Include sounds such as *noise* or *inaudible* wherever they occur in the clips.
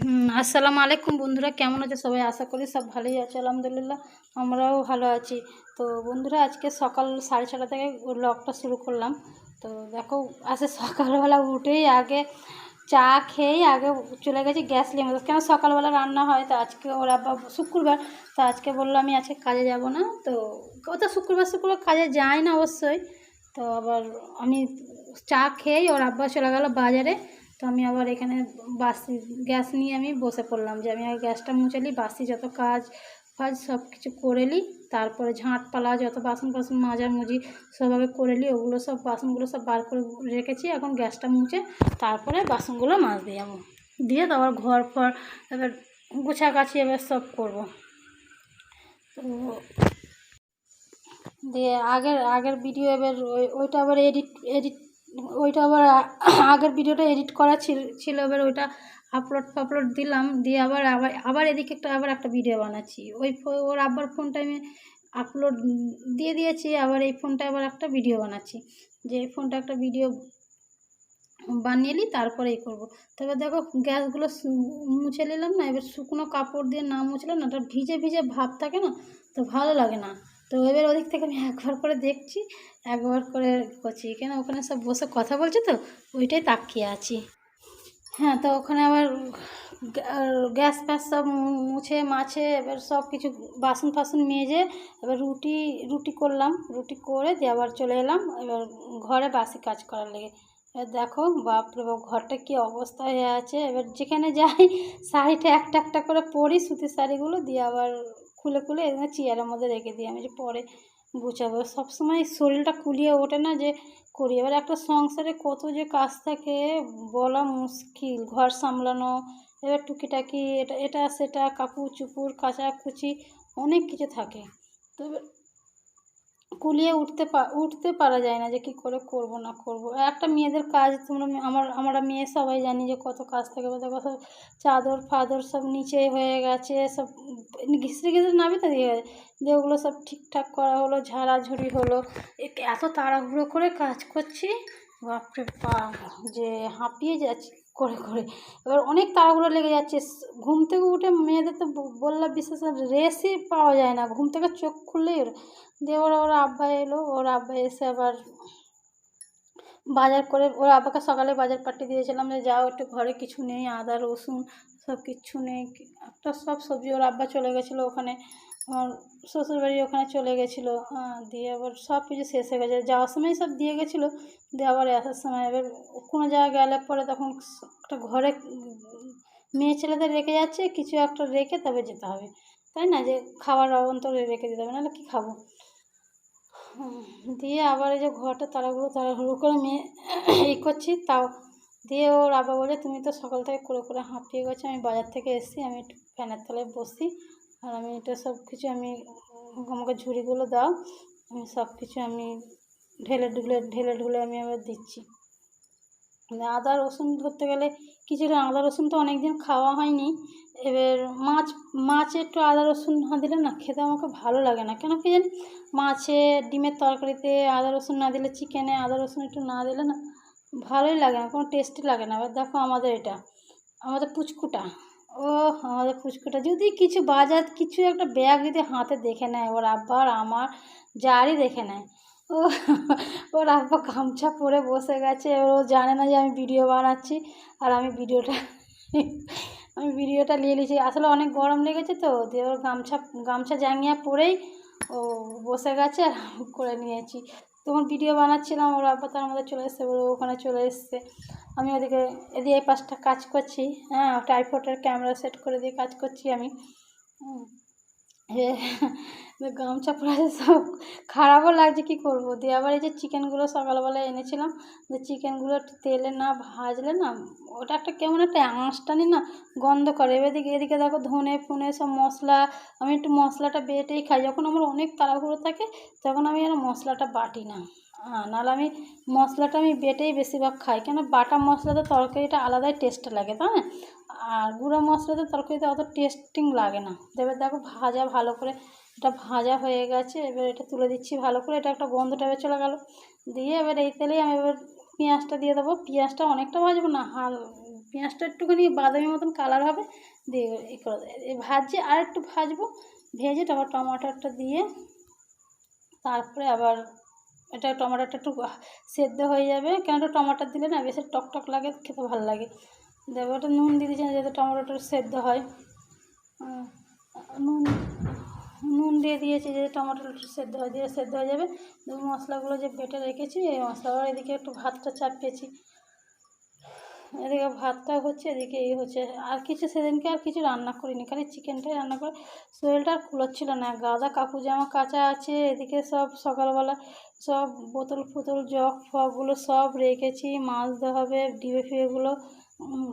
আসসালামু আলাইকুম বন্ধুরা, কেমন আছে সবাই? আশা করি সব ভালোই আছে, আলহামদুলিল্লাহ, আমরাও ভালো আছি। তো বন্ধুরা, আজকে সকাল সাড়ে ছটা থেকে ব্লগটা শুরু করলাম। তো দেখো আসে সকালবেলা উঠেই আগে চা খেয়েই আগে চলে গেছি গ্যাস লিয়ে কেন সকালবেলা রান্না হয়? তো আজকে ওরা শুক্রবার, তো আজকে বলল আমি আজকে কাজে যাব না। তো ও তো শুক্রবার শুক্রবার কাজে যায় না অবশ্যই। তো আবার আমি চা খেয়েই ওর আব্বা চলে গেল বাজারে। তো আমি আবার এখানে বাসি, গ্যাস নিয়ে আমি বসে পড়লাম যে আমি গ্যাসটা মুছে নিই, বাসি যত কাজ ফাজ সব কিছু করে নিই, তারপরে ঝাঁট পালা যত বাসন ফাসন মাজামুজি সব আগে করে নিই, ওগুলো সব বাসনগুলো সব বার করে রেখেছি, এখন গ্যাসটা মুছে তারপরে বাসনগুলো মাজতে যাব দিয়ে তারপর ঘর ফর, এবার গুছাগাছি এবার সব করব। তো দিয়ে আগের আগের ভিডিও এবার ওই, ওইটা আবার এডিট এডিট ওইটা আবার আগের ভিডিওটা এডিট করা ছিল ছিল, এবার ওইটা আপলোড ফাপলোড দিলাম, দিয়ে আবার আবার আবার এদিকে একটা, আবার একটা ভিডিও বানাচ্ছি। ওই ওর আব্বার ফোনটা আমি আপলোড দিয়ে দিয়েছি, আবার এই ফোনটা আবার একটা ভিডিও বানাচ্ছি। যে এই ফোনটা একটা ভিডিও বানিয়ে নিই, তারপরেই করব। তবে দেখো, গ্যাসগুলো মুছে নিলাম না, এবার শুকনো কাপড় দিয়ে না মুছলাম না, ওটা ভিজে ভিজে ভাব থাকে না, তো ভালো লাগে না। তো এবার ওদিক থেকে আমি একবার করে দেখছি, একবার করে করছি। কেন ওখানে সব বসে কথা বলছে তো? ওইটাই তাকিয়ে আছি। হ্যাঁ তো ওখানে আবার গ্যাস ফ্যাস সব মুছে মাছে এবার সব কিছু বাসন ফাসন মেজে এবার রুটি রুটি করলাম। রুটি করে দিয়ে আবার চলে এলাম। এবার ঘরে বাসি কাজ করার লেগে। এবার দেখো, বাপরে বাপ, ঘরটা কী অবস্থা হয়ে আছে। এবার যেখানে যাই, শাড়িটা একটা একটা করে পরি সুতির শাড়িগুলো দিয়ে আবার খুলে খুলে এখানে চেয়ারের মধ্যে রেখে দিই। আমি যে পরে গুছাবো। সবসময় শরীরটা কুলিয়ে ওঠে না যে করি। এবার একটা সংসারে কত যে কাজ থাকে বলা মুশকিল। ঘর সামলানো, এবার টুকিটাকি, এটা এটা, সেটা কাপড় চুপুর কাচাকুচি, অনেক কিছু থাকে। তো কুলিয়ে উঠতে উঠতে পারা যায় না যে কী করে করব না করব। একটা মেয়েদের কাজ তোমরা আমার, আমরা মেয়ে সবাই জানি যে কত কাজ থাকে বা দেখো সব চাদর ফাদর সব নিচে হয়ে গেছে, সব ঘিসড়ে ঘিসড়ে নাবে তো দিয়ে দিয়ে ওগুলো সব ঠিকঠাক করা হলো, ঝাড়াঝুড়ি হলো। এত তাড়াহুড়ো করে কাজ করছি, বাপরে বাপ, যে হাঁপিয়ে যাচ্ছি। করে করে। এবার অনেক তাড়াহুড়ো লেগে যাচ্ছে। ঘুম থেকে উঠে মেয়েদের তো বললাম বিশেষ রেসই পাওয়া যায় না। ঘুম থেকে চোখ খুললেই দিয়ে ওরা, ওর আব্বা এলো, ওর আব্বা এসে আবার বাজার করে, ওর আব্বাকে সকালে বাজার পাঠিয়ে দিয়েছিলাম যে, যাও একটু ঘরে, কিছু নেই, আদা, রসুন সব কিছু নেই একটা সব সবজি। ওর আব্বা চলে গেছিল ওখানে। আমার শ্বশুরবাড়ি ওখানে চলে গেছিল হ্যাঁ, দিয়ে আবার সব কিছু শেষ হয়ে গেছে। যাওয়ার সময় সব দিয়ে গেছিল দিয়ে আবার আসার সময় এবার কোনো জায়গায় গেলে পরে তখন একটা ঘরে মেয়ে ছেলেদের রেখে যাচ্ছে কিছু একটা রেখে তবে যেতে হবে। তাই না? যে খাবার অন্তরে রেখে দিতে হবে নাহলে কী খাব? দিয়ে আবার এই যে ঘরটা তাড়াহুড়ো তাড়াহুড়ো করে মেয়ে এই করছি তাও দিয়ে ওর আবার বলে তুমি তো সকাল থেকে করে করে হাঁপিয়ে গেছো আমি বাজার থেকে এসেছি আমি একটু ফ্যানের তলায় বসি আর আমি এটা সব কিছু আমি, আমাকে ঝুড়িগুলো দাও, আমি সব কিছু আমি ঢেলে ঢুলে ঢেলে ঢুলে আমি আবার দিচ্ছি। মানে আদা, রসুন ধরতে গেলে কিছুটা আদা, রসুন তো অনেক দিন খাওয়া হয়নি। এবার মাছ, মাছে একটু আদা, রসুন না দিলে না খেতে আমাকে ভালো লাগে না। কেন কি জানি? মাছে ডিমের তরকারিতে আদা, রসুন না দিলে চিকেনে আদা, রসুন একটু না দিলে না ভালোই লাগে না, কোনো টেস্টি লাগে না। এবার দেখো আমাদের এটা, আমাদের পুচকুটা। ও আমাদের পুচকুটা যদি কিছু বাজার, কিছু একটা ব্যাগ যদি হাতে দেখে নেয়, ওর আব্বা আর আমার যারই দেখে নেয়। ও ওর আব্বা গামছা পরে বসে গেছে, ও জানে না যে আমি ভিডিও বানাচ্ছি, আর আমি ভিডিওটা আমি ভিডিওটা নিয়ে নিয়েছি। আসলে অনেক গরম লেগেছে তো, দিয়ে ওর গামছা গামছা জাঙ্গিয়া পরেই ও বসে গেছে আর করে নিয়েছি। তখন ভিডিও বানাচ্ছিলাম, ওরা আব্বা তার মধ্যে চলে এসছে ওর ওখানে চলে এসছে। আমি ওদিকে, এদিকে এই পাশটা কাজ করছি হ্যাঁ টাইফয়েডের ক্যামেরা সেট করে দিয়ে কাজ করছি আমি। গামছা পরে সব খারাপও লাগছে, কী করব? দিয়ে আবার এই যে চিকেনগুলো সকালবেলা এনেছিলাম, যে চিকেনগুলো তেলে না ভাজলে না, ওটা একটা কেমন একটা আঁশটানি না গন্ধ করে। এদিকে এদিকে দেখো ধনে ফুনে সব মশলা, আমি একটু মশলাটা বেটেই খাই। যখন আমার অনেক তাড়াহুড়ো থাকে, তখন আমি আর মশলাটা বাটি না। নাহলে আমি মশলাটা আমি বেটেই বেশিরভাগ খাই। কেন বাটা মশলাতে তরকারিটা আলাদাই টেস্ট লাগে, তাই না? আর গুঁড়ো মশলাতে তরকারিতে অত টেস্টিং লাগে না। এবার দেখো ভাজা ভালো করে, এটা ভাজা হয়ে গেছে, এবার এটা তুলে দিচ্ছি ভালো করে, এটা একটা গন্ধ টাইপের চলে গেল। দিয়ে এবার এই তেলেই আমি এবার পেঁয়াজটা দিয়ে দেবো। পেঁয়াজটা অনেকটা ভাজবো না, হাল, পেঁয়াজটা একটুখানি বাদামি মতন কালার হবে, দিয়ে ই করে দেবো। ভাজে আর একটু ভাজবো, ভেজে তারপর টমাটোটা দিয়ে তারপরে আবার এটা টমাটোটা একটু সেদ্ধ হয়ে যাবে। কেন একটু টমাটো দিলে না বেশি টকটক টক লাগে, খেতে ভালো লাগে। দেবো ওটা নুন দিয়ে দিয়েছি, যাতে টমাটোটা সেদ্ধ হয়। নুন নুন দিয়ে দিয়েছি যে টমাটোটা একটু সেদ্ধ হয়ে, দিয়ে সেদ্ধ হয়ে যাবে। মশলাগুলো যে বেটে রেখেছি, এই মশলাগুলো এদিকে একটু ভাতটা চাপিয়েছি। এদিকে ভাতটা হচ্ছে, এদিকে এই হচ্ছে। আর কিছু সেদিনকে আর কিছু রান্না করিনি, খালি চিকেনটাই রান্না করে। শরীরটা কুলোচ্ছিল না, গাদা কাপড়, জামা কাঁচা আছে, এদিকে সব সকালবেলা সব বোতল ফোতল, জগ ফগগুলো সব রেখেছি, মাছ মাজতে হবে, ডিবে ফিবেগুলো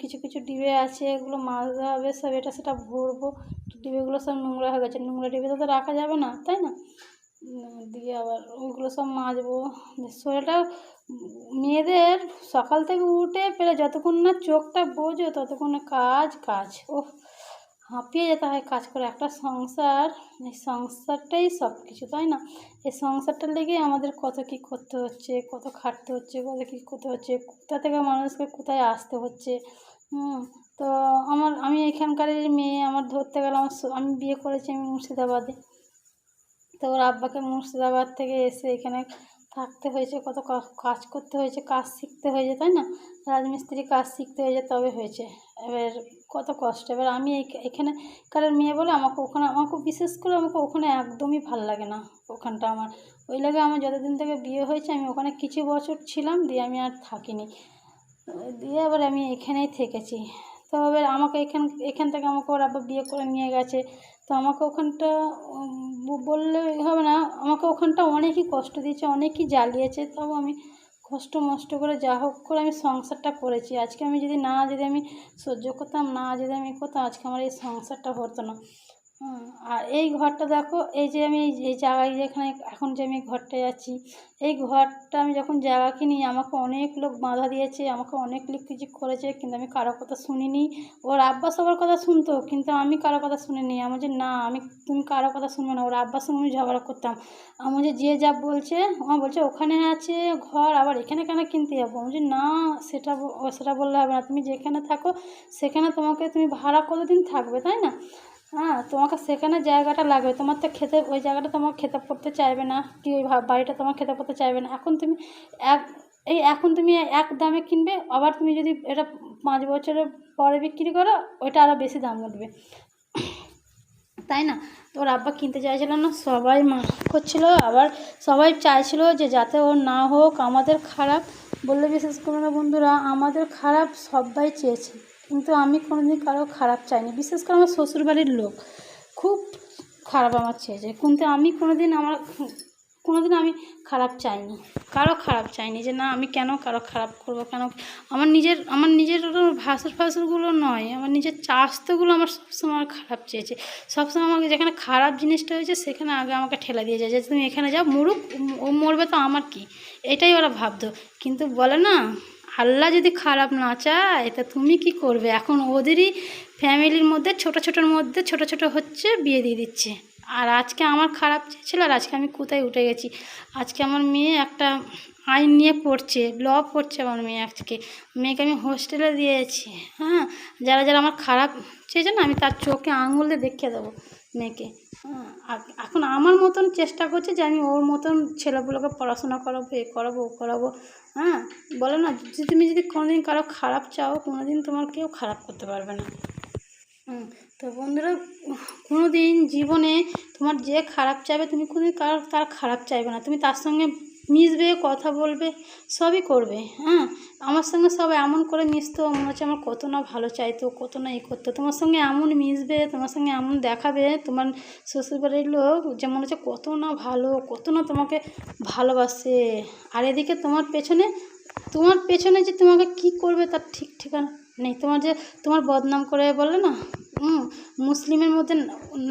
কিছু কিছু ডিবে আছে, এগুলো মাছ মাজতে হবে, সব এটা সেটা ভরবো। ডিবেগুলো সব নোংরা হয়ে গেছে, নোংরা ডিবেতে তো রাখা যাবে না, তাই না? দিয়ে আবার ওইগুলো সব মাজবো। শরীরটা মেয়েদের সকাল থেকে উঠে পেলে যতক্ষণ না চোখটা বোঝো ততক্ষণে কাজ কাজ। ও হাঁপিয়ে যেতে হয় কাজ করে। একটা সংসার, এই সংসারটাই সব কিছু তাই না? এই সংসারটার লেগে আমাদের কত কী করতে হচ্ছে, কত খাটতে হচ্ছে, কত কী করতে হচ্ছে, কোথা থেকে মানুষকে কোথায় আসতে হচ্ছে? হুম, তো আমার, আমি এখানকারের মেয়ে, আমার ধরতে গেলে আমার আমি বিয়ে করেছি আমি মুর্শিদাবাদে। তো ওর আব্বাকে মুর্শিদাবাদ থেকে এসে এখানে থাকতে হয়েছে, কত কাজ করতে হয়েছে, কাজ শিখতে হয়েছে, তাই না? রাজমিস্ত্রি কাজ শিখতে হয়েছে, তবে হয়েছে। এবার কত কষ্ট। এবার আমি এখানে কারের মেয়ে বলে আমাকে ওখানে, আমাকে বিশেষ করে আমাকে ওখানে একদমই ভালো লাগে না, ওখানটা আমার। ওই লাগে আমার যতদিন থেকে বিয়ে হয়েছে, আমি ওখানে কিছু বছর ছিলাম, দিয়ে আমি আর থাকিনি। দিয়ে আবার আমি এখানেই থেকেছি। তো এবার আমাকে এখান এখান থেকে আমাকে ওর আবার বিয়ে করে নিয়ে গেছে। তো আমাকে ওখানটা বললে হবে না, আমাকে ওখানটা অনেকই কষ্ট দিয়েছে, অনেকই জ্বালিয়েছে। তাও আমি কষ্ট মষ্ট করে যা হোক করে আমি সংসারটা করেছি। আজকে আমি যদি না যদি আমি সহ্য করতাম, না যদি আমি করতাম, আজকে আমার এই সংসারটা হতো না। আর এই ঘরটা দেখো, এই যে আমি এই- জায়গায় যেখানে এখন যে আমি ঘরটায় আছি এই ঘরটা আমি যখন জায়গা কিনি, আমাকে অনেক লোক বাধা দিয়েছে, আমাকে অনেক লোক কিছু করেছে, কিন্তু আমি কারও কথা শুনিনি। ওর আব্বা সবার কথা শুনতো, কিন্তু আমি কারও কথা শুনিনি। আমি যে না, আমি, তুমি কারও কথা শুনবে না। ওর আব্বার সঙ্গে আমি ঝগড়া করতাম। আমি যে যে যা বলছে আমার বলছে, ওখানে আছে ঘর, আবার এখানে কেন কিনতে যাব? আমি যে না, সেটা সেটা বললে হবে না। তুমি যেখানে থাকো, সেখানে তোমাকে তুমি ভাড়া কতদিন থাকবে, তাই না? হ্যাঁ তোমাকে সেখানে জায়গাটা লাগবে। তোমার তো খেতে, ওই জায়গাটা তোমার খেতে পড়তে চাইবে না, কি ওই বাড়িটা তোমার খেতে পড়তে চাইবে না। এখন তুমি এক এই এখন তুমি এক দামে কিনবে, আবার তুমি যদি এটা পাঁচ বছরের পরে বিক্রি করো, ওইটা আরও বেশি দাম উঠবে। তাই না? ওর আব্বা কিনতে চাইছিল না, সবাই মানা করছিল, আবার সবাই চাইছিল যে যাতে ওর না হোক, আমাদের খারাপ। বললে বিশেষ করে না বন্ধুরা, আমাদের খারাপ সবাই চেয়েছে। কিন্তু আমি কোনোদিন কারও খারাপ চাইনি। বিশেষ করে আমার শ্বশুরবাড়ির লোক। খুব খারাপ আমার চেয়েছে কিন্তু আমি কোনোদিন আমার, কোনোদিন আমি খারাপ চাইনি। কারও খারাপ চাইনি যে না, আমি কেন কারও খারাপ করব, কেন? আমার নিজের আমার নিজের ভাসুর ফাসুরগুলো নয়। আমার নিজের চাস্তগুলো আমার সবসময় খারাপ চেয়েছে। সবসময় আমাকে যেখানে খারাপ জিনিসটা হয়েছে, সেখানে আগে আমাকে ঠেলা দিয়ে যায় যে, তুমি এখানে যাও, মরুক, ও মরবে তো আমার কি? এটাই ওরা ভাবতো। কিন্তু বলে না আল্লাহ যদি খারাপ না চায়, তা তুমি কি করবে? এখন ওদেরই ফ্যামিলির মধ্যে ছোট ছোটোর মধ্যে ছোট ছোট হচ্ছে বিয়ে দিয়ে দিচ্ছে। আর আজকে আমার খারাপ চেয়েছিল আর আজকে আমি কোথায় উঠে গেছি? আজকে আমার মেয়ে একটা আইন নিয়ে পড়ছে ল পড়ছে আমার মেয়ে আজকে। মেয়েকে আমি হোস্টেলে দিয়েছি হ্যাঁ? যারা যারা আমার খারাপ চেয়েছে না, আমি তার চোখে আঙুল দিয়ে দেখিয়ে দেবো। মেয়েকে। হ্যাঁ এখন আমার মতন চেষ্টা করছে যে আমি ওর মতন ছেলেগুলোকে পড়াশোনা করাবো, এ করাবো, ও করাবো। হ্যাঁ বলে না যদি তুমি যদি কোনোদিন কারও খারাপ চাও, কোনোদিন তোমার কেউ খারাপ করতে পারবে না। তো বন্ধুরা কোনো দিন জীবনে তোমার যে খারাপ চাইবে, তুমি কোনোদিন কারও, তার খারাপ চাইবে না। তুমি তার সঙ্গে মিশবে, কথা বলবে, সবই করবে হ্যাঁ? আমার সঙ্গে সব এমন করে মিশতো, মনে হচ্ছে আমার কত না ভালো চাইতো, কত না ই করতো। তোমার সঙ্গে এমন মিশবে, তোমার সঙ্গে এমন দেখাবে, তোমার শ্বশুরবাড়ির লোক যে মনে হচ্ছে কত না ভালো, কত না তোমাকে ভালোবাসে। আর এদিকে তোমার পেছনে তোমার পেছনে যে তোমাকে কি করবে তার ঠিক ঠিকানা নেই। তোমার যে, তোমার বদনাম করে বলে না? মুসলিমের মধ্যে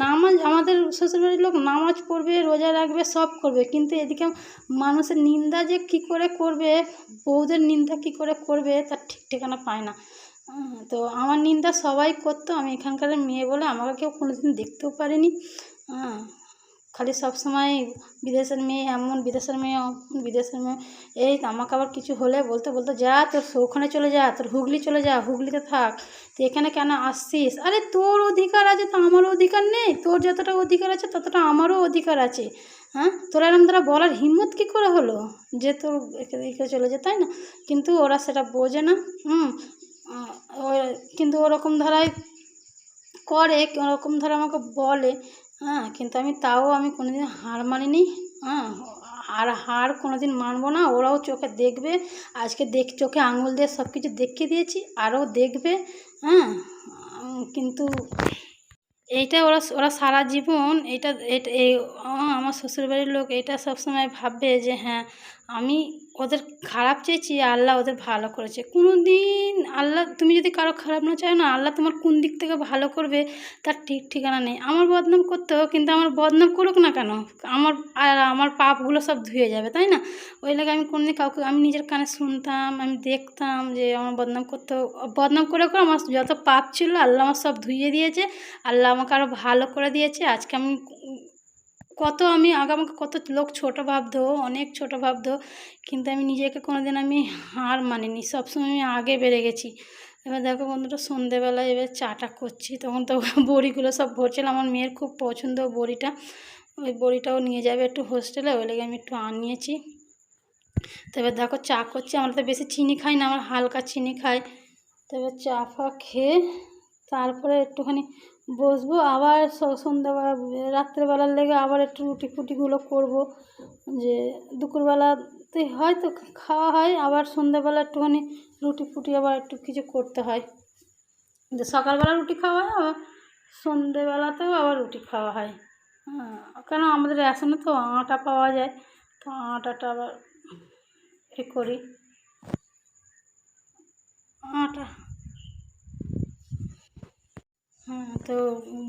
নামাজ, আমাদের শ্বশুরবাড়ির লোক নামাজ পড়বে, রোজা রাখবে, সব করবে। কিন্তু এদিকে মানুষের নিন্দা যে কি করে করবে, বউদের নিন্দা কি করে করবে, তার ঠিক ঠিকানা পায় না। তো আমার নিন্দা সবাই করতো। আমি এখানকার মেয়ে বলে আমাকে কেউ কোনোদিন দেখতেও পারেনি। হ্যাঁ খালি সব সময় বিদেশের মেয়ে এমন, বিদেশের মেয়ে বিদেশের মেয়ে। এই আমাকে আবার কিছু হলে বলতে বলতে, যা, তোর ওখানে চলে যা, তোর হুগলি চলে যা, হুগলিতে থাক। তুই এখানে কেন আসছিস? আরে, তোর অধিকার আছে তো, আমারও অধিকার নেই। তোর যতটা অধিকার আছে, ততটা আমারও অধিকার আছে। হ্যাঁ? তোরা এরম দ্বারা বলার হিম্মত কী করে হলো যে তোর এদিকে চলে যেতে তাই না? কিন্তু ওরা সেটা বোঝে না। হুম? কিন্তু ওরকম ধারায় করে, ওরকম ধরে আমাকে বলে হ্যাঁ কিন্তু আমি তাও আমি কোনোদিন হার মানিনি হ্যাঁ আর হার কোনোদিন মানবো না। ওরাও চোখে দেখবে, আজকে দেখ, চোখে আঙুল দিয়ে সব কিছু দেখিয়ে দিয়েছি, আরও দেখবে হ্যাঁ কিন্তু এইটা ওরা ওরা সারা জীবন এটা এটা এই আমার শ্বশুরবাড়ির লোক এটা সবসময় ভাববে যে হ্যাঁ আমি ওদের খারাপ চেয়েছি, আল্লাহ ওদের ভালো করেছে। কোনো দিন আল্লাহ, তুমি যদি কারও খারাপ না চাও না, আল্লাহ তোমার কোন দিক থেকে ভালো করবে তার ঠিক ঠিকানা নেই। আমার বদনাম করতে হোক, কিন্তু আমার বদনাম করুক না কেন? আমার আর আমার পাপগুলো সব ধুয়ে যাবে, তাই না? ওই লাগে আমি কোনোদিন কাউকে, আমি নিজের কানে শুনতাম, আমি দেখতাম যে আমার বদনাম করতেও বদনাম করে করে আমার যত পাপ ছিল, আল্লাহ আমার সব ধুয়ে দিয়েছে, আল্লাহ আমাকে আরও ভালো করে দিয়েছে। আজকে আমি কত আমি আগে আমাকে কত লোক ছোটো ভাবতো, অনেক ছোটো ভাবতো, কিন্তু আমি নিজেকে কোনো দিন আমি হার মানিনি, সবসময় আমি আগে বেড়ে গেছি। এবার দেখো বন্ধুরা, সন্ধেবেলায় এবার চাটা করছি, তখন তো *laughs* বড়িগুলো সব ভরছিল, আমার মেয়ের খুব পছন্দ বড়িটা, ওই বড়িটাও নিয়ে যাবে একটু হোস্টেলে ওই লেগে আমি একটু আনিয়েছি। তো এবার দেখো চা করছি, আমরা তো বেশি চিনি খাই না, আমার হালকা চিনি খাই। তো এবার চা ফা খেয়ে, তারপরে একটুখানি বসবো, আবার সন্ধ্যাবেলা, রাত্রেবেলার লেগে আবার একটু রুটি ফুটিগুলো করব। যে দুপুরবেলাতে হয়তো খাওয়া হয়, আবার সন্ধ্যাবেলা একটুখানি রুটি ফুটি আবার একটু কিছু করতে হয়। যে সকালবেলা রুটি খাওয়া হয়, আবার সন্ধেবেলাতেও আবার রুটি খাওয়া হয়। হ্যাঁ কেন আমাদের রেশনে তো আটা পাওয়া যায়, তো আটাটা আবার এ করি। আটা হ্যাঁ তো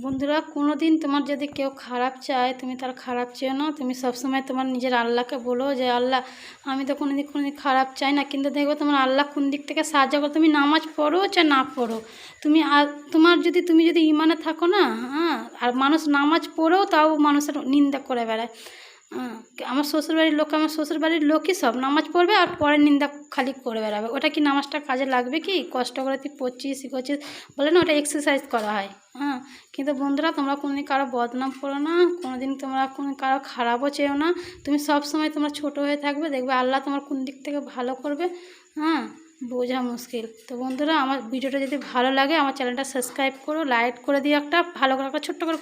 বন্ধুরা কোনো দিন তোমার যদি কেউ খারাপ চায়, তুমি তার খারাপ চেয়েও না। তুমি সবসময় তোমার নিজের আল্লাহকে বলো যে, আল্লাহ, আমি তো কোনো দিন কোনো দিন খারাপ চাই না। কিন্তু দেখব তোমার আল্লাহ কোন দিক থেকে সাহায্য করো? তুমি নামাজ পড়ো চাই না পড়ো? তুমি আর তোমার যদি, তুমি যদি ইমানে থাকো না হ্যাঁ আর মানুষ নামাজ পড়েও তাও মানুষের নিন্দা করে বেড়ায়। আমার শ্বশুরবাড়ির লোক, আমার শ্বশুরবাড়ির লোকই সব। নামাজ পড়বে আর পরের নিন্দা খালি করে বেড়াবে। ওটা কি নামাজটা কাজে লাগবে কি? কষ্ট করে তুই পড়ছিস, ই করছিস। বলে না, ওটা এক্সারসাইজ করা হয়। হ্যাঁ কিন্তু বন্ধুরা, তোমরা কোনোদিন কারও বদনাম করো না। কোনোদিন তোমরা কোনো কারও খারাপও চেও না। তুমি সব সময় তোমরা ছোট হয়ে থাকবে। দেখবে আল্লাহ তোমার কোন দিক থেকে ভালো করবে। হ্যাঁ বোঝা মুশকিল। তো বন্ধুরা, আমার ভিডিওটা যদি ভালো লাগে, আমার চ্যানেলটা সাবস্ক্রাইব করো, লাইক করে দিও একটা। ভালো করে একটা ছোট্ট করে